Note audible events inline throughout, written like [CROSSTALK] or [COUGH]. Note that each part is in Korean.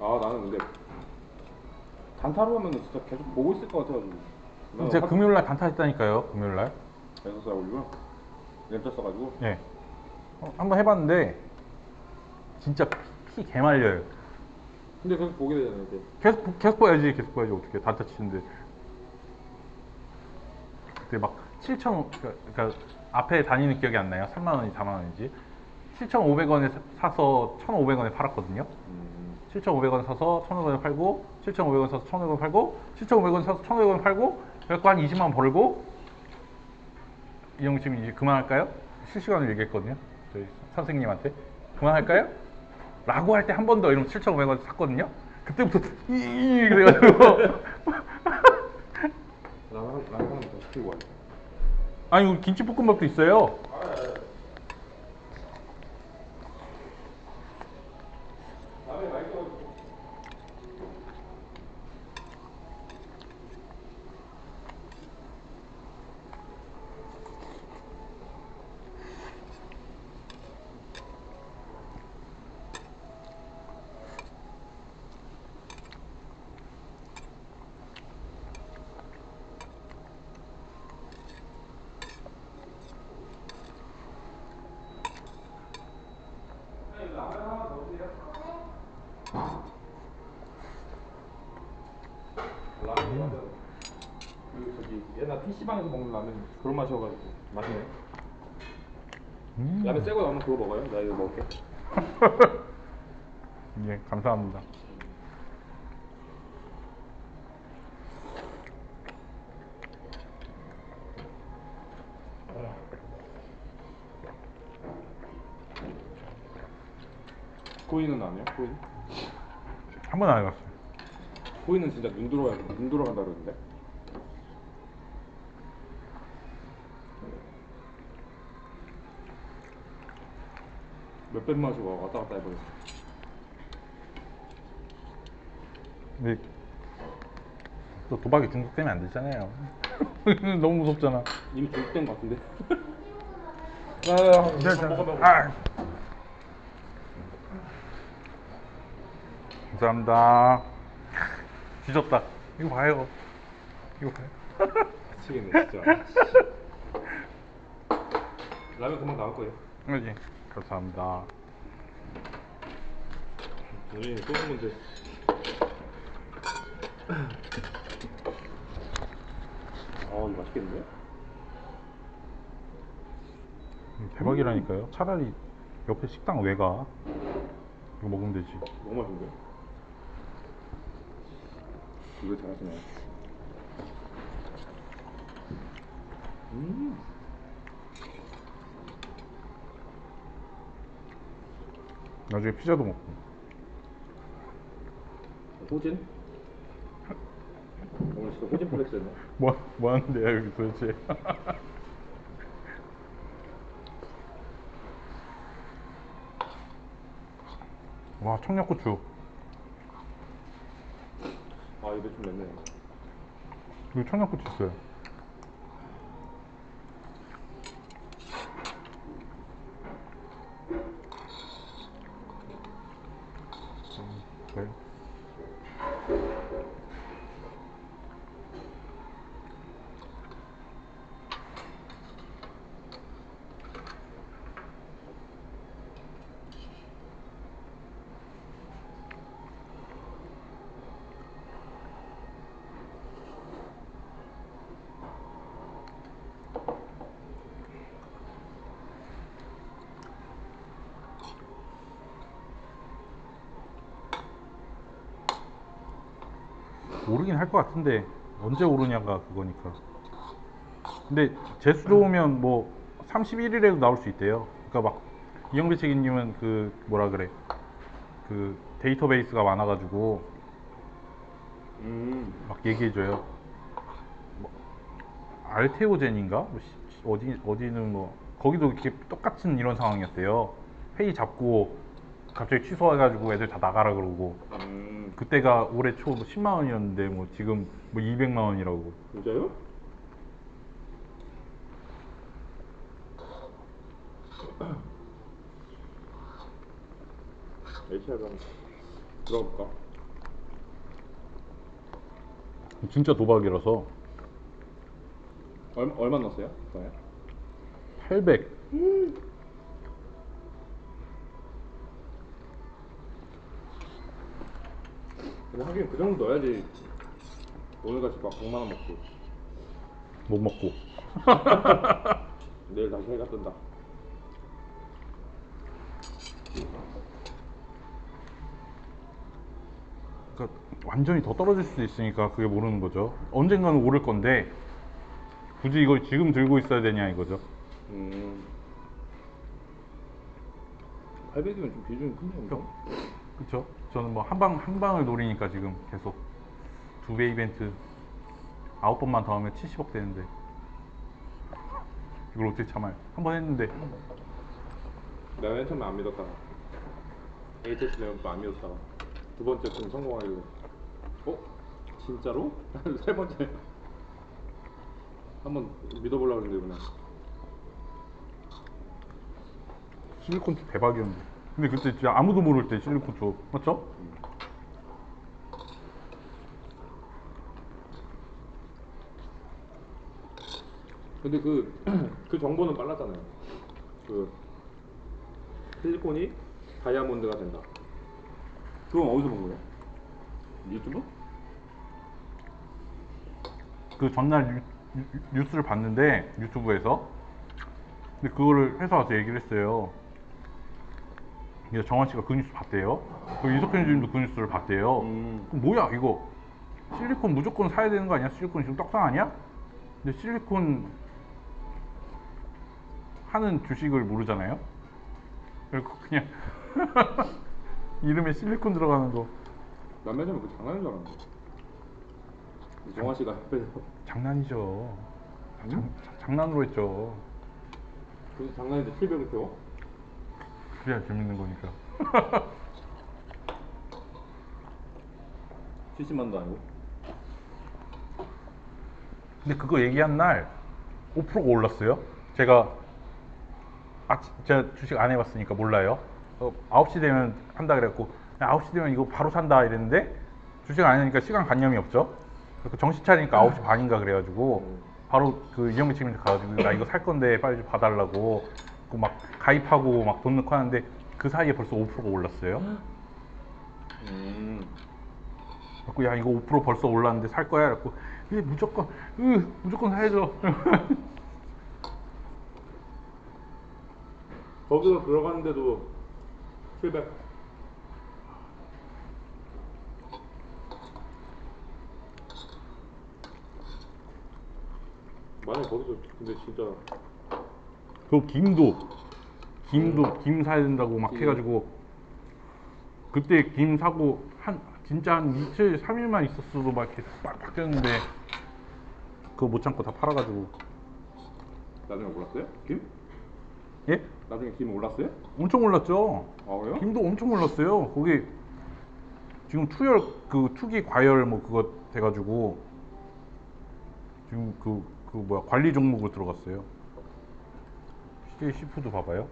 아 나는 근데 단타로 하면은 진짜 계속 보고 있을 것 같아가지고. 나는 제가 하- 금요일 날 단타 했다니까요. 금요일 날. 계속 써가지고 램자 써가지고. 예. 어, 한번 해봤는데 진짜 피 개말려요. 근데 계속 보게 되잖아요 이제. 계속 보- 계속 봐야지 계속 봐야지 어떻게 단타 치는데 그때 막 7천 그러니까, 그러니까 앞에 다니는 기억이 안 나요 3만 원이 4만 원인지 7,500원에 사서 1,500원에 팔았거든요 음. 7,500원 사서 1,500원 팔고 7,500원 사서 1,500원 팔고 7,500원 사서 1,500원 팔고 그래갖고 한 20만 원 벌고 이형 지금 이제 그만할까요? 실시간으로 얘기했거든요 저희 선생님한테 그만할까요? 라고 할 때 한 번 더 이러면 7,500원 샀거든요 그때부터 이 그래가지고 나는 하나 더 시키고. 아니 우리 김치볶음밥도 있어요 라면 그 저기 옛날 PC방에서 먹는 라면 그런 맛이어가지고 맛있네. 음. 라면 새거 나오면 그거 먹어요? 나 이거 먹을게. [LAUGHS] 예 감사합니다 안 해요? 코인? 한번 안 해봤어요 코인은 진짜 눈 돌아가 눈 돌아간다 그러는데. 몇백만 원씩 왔다 갔다 해버렸어. 근데 또 도박이 중독되면 안 되잖아요 [LAUGHS] 너무 무섭잖아 이미 중독된 것 같은데. 네, 먹어 먹어. 아. 감사합니다. 뒤졌다. 이거 봐요. 이거 봐요. 미치겠네 [LAUGHS] 진짜. 라면 금방 나올 거예요. 그지? 감사합니다. 우리 쏘는 건데. 아 이거 맛있겠는데? 음, 대박이라니까요. 차라리 옆에 식당 왜 가? 이거 먹으면 되지. 너무 맛있는데? 이거 잘하시네. 음. 나중에 피자도 먹고. 호진? 오늘 진짜 호진 플렉스 했네. [LAUGHS] 뭐, 뭐 하는데요, 여기 도대체? [LAUGHS] 와, 청양고추. 아 입에 좀 맵네. 여기 청양고추 있어요. 음, 네. 오르긴 할 것 같은데 언제 오르냐가 그거니까. 근데 재수 좋으면 뭐 31일에도 나올 수 있대요. 그러니까 막 이영배 책임님은 그 뭐라 그래 그 데이터베이스가 많아가지고 음. 막 얘기해줘요. 뭐, 알테오젠인가? 뭐 시- 어디 어디는 뭐 거기도 이렇게 똑같은 이런 상황이었대요. 회의 잡고 갑자기 취소해가지고 애들 다 나가라 그러고. 음, 그때가 올해 초 뭐 10만 원이었는데 뭐 지금 뭐 200만 원이라고. 진짜요? HR로 한번 들어볼까? 진짜 도박이라서. 얼마, 얼마 넣었어요? 800 근데 하긴 그 정도 넣어야지 오늘같이 막 100만 원 먹고 못 먹고 [LAUGHS] 내일 다시 해가 뜬다. 그러니까 완전히 더 떨어질 수도 있으니까 그게 모르는 거죠. 언젠가는 오를 건데 굳이 이걸 지금 들고 있어야 되냐 이거죠. 음. 800이면 좀 비중이 큰데. 그렇죠. 저는 뭐 한 방 한 방을 노리니까 지금 계속 두 배 이벤트 아홉 번만 더 하면 70억 되는데 이걸 어떻게 참아요? 한 번 했는데 내가 맨 처음에 안 믿었다가 HS 내용 또안 믿었다가 두 번째 좀 성공하길래 어? 진짜로? [LAUGHS] 세 번째 한번 믿어보려고 했는데 그냥 실리콘 쪽 대박이었는데. 근데 그때 진짜 아무도 모를 때 실리콘 쪽 맞죠? 근데 그, [CLEARS THROAT] 그 정보는 빨랐잖아요 그 실리콘이 다이아몬드가 된다 그건 어디서 본 거예요? 유튜브? 그 전날 뉴, 뉴- 뉴스를 봤는데 유튜브에서 근데 그거를 회사 와서 얘기를 했어요. 그래서 정환 씨가 그 뉴스 봤대요. 그 이석현 주님도 그 뉴스를 봤대요. 음. 그럼 뭐야 이거 실리콘 무조건 사야 되는 거 아니야? 실리콘 지금 떡상 아니야? 근데 실리콘 하는 주식을 모르잖아요. 그리고 그냥 [LAUGHS] 이름에 실리콘 들어가는 거 남매점은그 장난인 줄 알았는데 정화 씨가 옆에서 장난이죠. 장, 장난으로 했죠. 그 장난인데 700을 태워? 그래야 재밌는 거니까. [LAUGHS] 70만도 아니고 근데 그거 얘기한 날 5%가 올랐어요. 제가 아, 제가 주식 안 해봤으니까 몰라요. 어, 9시 되면 한다 그랬고 야, 9시 되면 이거 바로 산다 이랬는데 주식 안 하니까 시간 관념이 없죠. 정신 차리니까 9시 반인가 그래가지고 음. 바로 그 이영미 책임자 가가지고 나 이거 살 건데 빨리 좀 봐달라고 그 막 가입하고 막 돈 넣고 하는데 그 사이에 벌써 5%가 올랐어요. 음. 그래갖고 야 이거 5% 벌써 올랐는데 살 거야? 그래갖고 예 무조건 으 무조건 사야죠. [LAUGHS] 거기서 들어갔는데도 700 만약 거기서 근데 진짜 그 김도 김도 김 사야 된다고 막 김. 해가지고 그때 김 사고 한 진짜 한 이틀 3일만 있었어도 막 이렇게 빡 바뀌었는데 그거 못 참고 다 팔아가지고 나중에 올랐어요? 김? 예? 나중에 김 올랐어요? 엄청 올랐죠. 아 그래요? 김도 엄청 올랐어요. 거기 지금 투열 그 투기 과열 뭐 그거 돼가지고 지금 그 그 뭐야 관리 종목으로 들어갔어요. CJ 시푸드 봐봐요.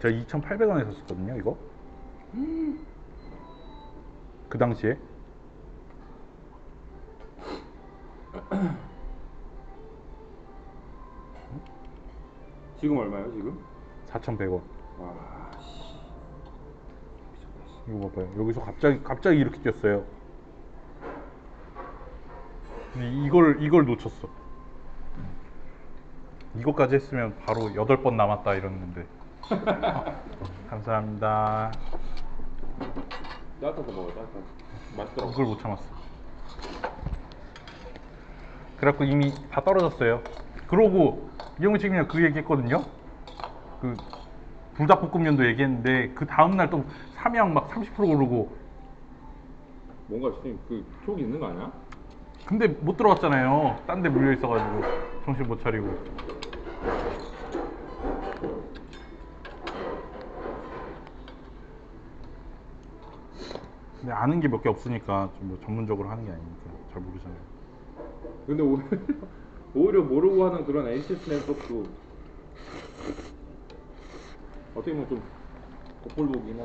제가 2,800원에 샀었거든요, 이거. 그 당시에 지금 얼마예요 지금? 4,100원. 와 씨. 이거 봐봐요. 여기서 갑자기 갑자기 이렇게 뛰었어요. 근데 이걸 이걸 놓쳤어. 이거까지 했으면 바로 8번 남았다 이랬는데. 어, 감사합니다. 따뜻한 거 먹어요 따뜻한 맛있더라고 그걸 못 참았어. 그래갖고 이미 다 떨어졌어요. 그러고 이영우 책임이랑 그 얘기 했거든요. 그 불닭볶음면도 얘기했는데 그 다음 날 또 삼양 막 30% 오르고 뭔가 지금 그 촉이 있는 거 아니야? 근데 못 들어갔잖아요. 딴 데 물려 있어가지고 정신 못 차리고. 근데 아는 게 몇 개 없으니까 좀 뭐 전문적으로 하는 게 아니니까 잘 모르잖아요. 근데 오히려, [LAUGHS] 오히려 모르고 하는 그런 HSN 쪽도 어떻게 보면 좀 겉볼보긴